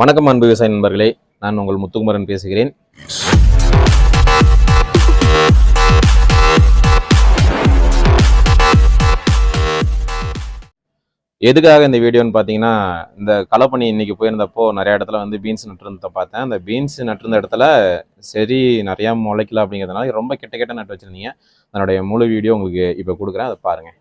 வணக்கம் அன்பு விவசாய நண்பர்களே. நான் உங்கள் முத்துக்குமரன் பேசுகிறேன். எதுக்காக இந்த வீடியோன்னு பார்த்தீங்கன்னா இந்த களப்பணி இன்னைக்கு போயிருந்தப்போ நிறைய இடத்துல வந்து பீன்ஸ் நட்டுருந்ததை பார்த்தேன். அந்த பீன்ஸ் நட்டுருந்த இடத்துல சரி நிறையா முளைக்கல அப்படிங்கிறதுனால ரொம்ப கிட்ட கிட்ட நட்டு வச்சிருந்தீங்க. அதனுடைய முழு வீடியோ உங்களுக்கு இப்போ கொடுக்குறேன். அதை பாருங்கள்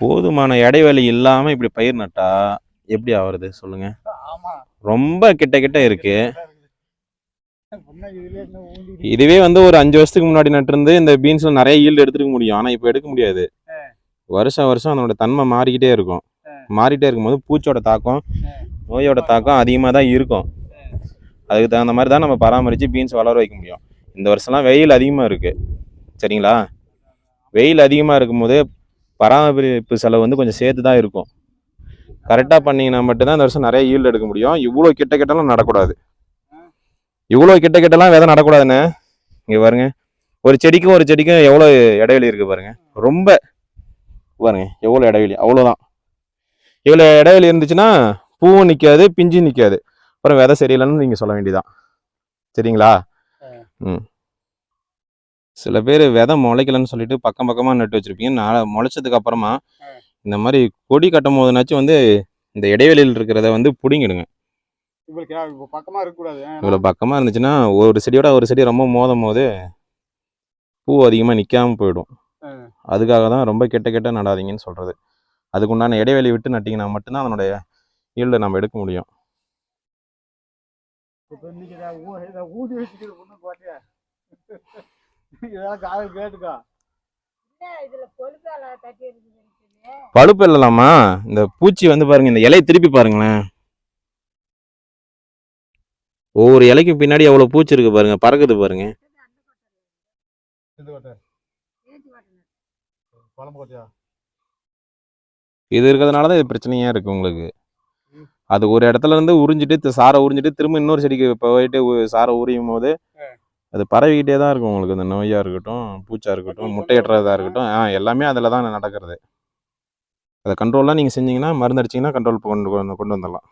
போதுமான இடைவெளி இல்லாமல் இப்படி பயிர் நட்டா எப்படி ஆகுறது சொல்லுங்க. ரொம்ப கிட்ட கிட்ட இருக்கு. இதுவே வந்து ஒரு அஞ்சு வருஷத்துக்கு முன்னாடி நட்டிருந்து இந்த பீன்ஸ்ல நிறைய ஈல்டு எடுத்துக்க முடியும். ஆனா இப்போ எடுக்க முடியாது. வருஷம் வருஷம் அதனோட தன்மை மாறிக்கிட்டே இருக்கும். மாறிட்டே இருக்கும்போது பூச்சோட தாக்கம் நோயோட தாக்கம் அதிகமாக தான் இருக்கும். அதுக்கு தகுந்த மாதிரி தான் நம்ம பராமரித்து பீன்ஸ் வளர வைக்க முடியும். இந்த வருஷம்லாம் வெயில் அதிகமாக இருக்கு. சரிங்களா? வெயில் அதிகமாக இருக்கும்போது பராமரிப்பு செலவு வந்து கொஞ்சம் சேர்த்து தான் இருக்கும் கரெக்டாக பண்ணீங்கன்னா மட்டும்தான் இந்த வருஷம் நிறைய ஈல்டு எடுக்க முடியும். இவ்வளோ கிட்ட கிட்டலாம் நடக்கூடாது. இவ்வளோ கிட்ட கிட்டலாம் விதை நடக்கூடாதுண்ணே. இங்கே பாருங்க. ஒரு செடிக்கும் ஒரு செடிக்கும் எவ்வளோ இடைவெளி இருக்கு பாருங்க. ரொம்ப பாருங்க எவ்வளோ இடைவெளி. அவ்வளோதான் இவ்வளோ இடைவெளி இருந்துச்சுன்னா பூவும் நிற்காது பிஞ்சும் நிற்காது அப்புறம் விதை சரியில்லைன்னு நீங்கள் சொல்ல வேண்டியதான் சரிங்களா? ம். சில பேர் விதை முளைக்கலன்னு சொல்லிட்டு பக்கம் பக்கமாக நட்டு வச்சிருப்பீங்க. நான் முளைச்சதுக்கு அப்புறமா இந்த மாதிரி கொடி கட்டும் போதுனாச்சும் வந்து இந்த இடைவெளியில் இருக்கிறத வந்து பிடிங்கிடுங்க. இவளுக்கு யா- இப்ப பக்கமா இருக்க கூடாது? இவ்வளோ பக்கமாக இருந்துச்சுன்னா ஒரு செடியோட ஒரு செடி ரொம்ப மோதும் போது பூ அதிகமாக நிற்காம போயிடும். அதுக்காக தான் ரொம்ப கெட்ட கெட்ட நடாதீங்கன்னு சொல்கிறது அதுக்குண்டான இடைவெளி விட்டு நட்டிங்கன்னா மட்டும்தான் அதனுடைய ஈல்டை நம்ம எடுக்க முடியும். இப்ப இன்னைக்கு இதை ஊ- இதை ஊதி வச்சுக்கிது ஒண்ணும் போட்டியா இதெல்லாம் கேட்டுக்கா. சொல்லி பழுப்பு இல்லலாமா? இந்த பூச்சி வந்து பாருங்க இந்த இலையை திருப்பி பாருங்களேன். ஒவ்வொரு இலைக்கும் பின்னாடி எவ்வளோ பூச்சி இருக்கு பாருங்க பறக்குது பாருங்க. இது கோட்டையா? இது இருக்கிறதுனால தான் இது பிரச்சனையா இருக்கு உங்களுக்கு. அது ஒரு இடத்துல இருந்து உறிஞ்சிட்டு சாரை உறிஞ்சிட்டு திரும்ப இன்னொரு செடிக்கு போயிட்டு சாரை உரியும் போது அது பரவிக்கிட்டே தான் இருக்கும் உங்களுக்கு. இந்த நோயா இருக்கட்டும் பூச்சா இருக்கட்டும் முட்டையிடுறதா இருக்கட்டும் ஆ எல்லாமே அதில் தான் நடக்கிறது. அதை கண்ட்ரோல்லாம் நீங்கள் செஞ்சீங்கன்னா மருந்து அடிச்சீங்கன்னா கண்ட்ரோல் கொண்டு கொண்டு கொண்டு வந்துடலாம்.